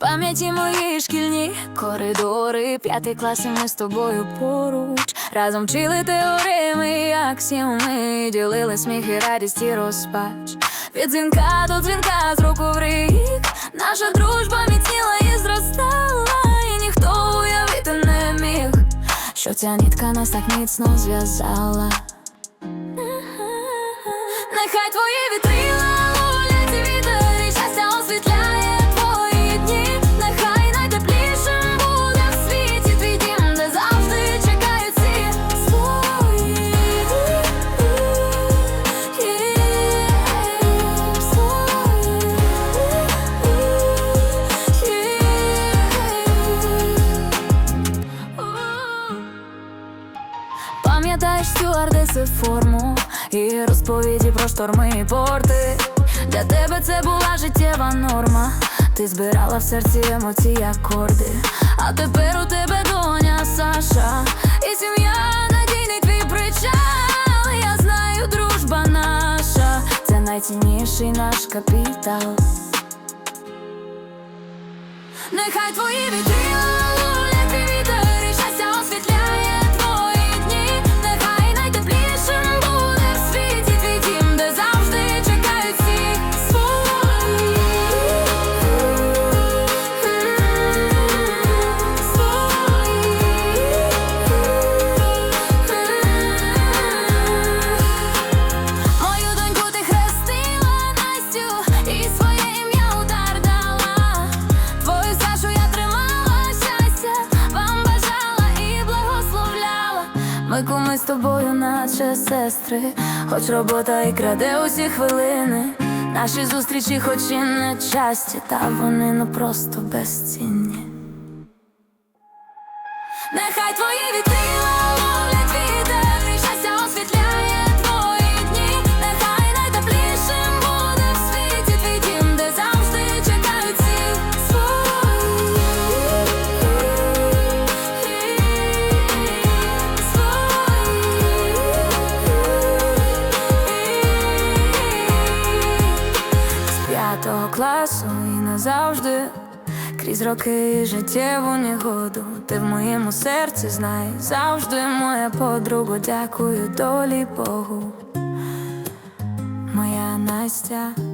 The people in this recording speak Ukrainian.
пам'яті мої шкільні коридори, п'ятий клас і ми з тобою поруч. Разом вчили теореми, і аксіоми, ділили сміх і радість і розпач. Від дзвінка до дзвінка з року в рік. Наша дружба міцніла і зростала, і ніхто уявити не міг, що ця нітка нас так міцно зв'язала. Нехай твої вітрила стюардеси форму і розповіді про шторми і порти. Для тебе це була життєва норма. Ти збирала в серці емоції акорди. А тепер у тебе доня Саша, і сім'я надійний твій причал. Я знаю, дружба наша, це найцінніший наш капітал. Нехай твої вітрила Ми куми з тобою, наче сестри, хоч робота і краде усі хвилини. Наші зустрічі, хоч і не часті, та вони ну просто безцінні. Нехай твої вітрила п'ятого класу і назавжди. Крізь роки життєву негоду, ти в моєму серці знай завжди моя подруга, дякую долі Богу. Моя Настя.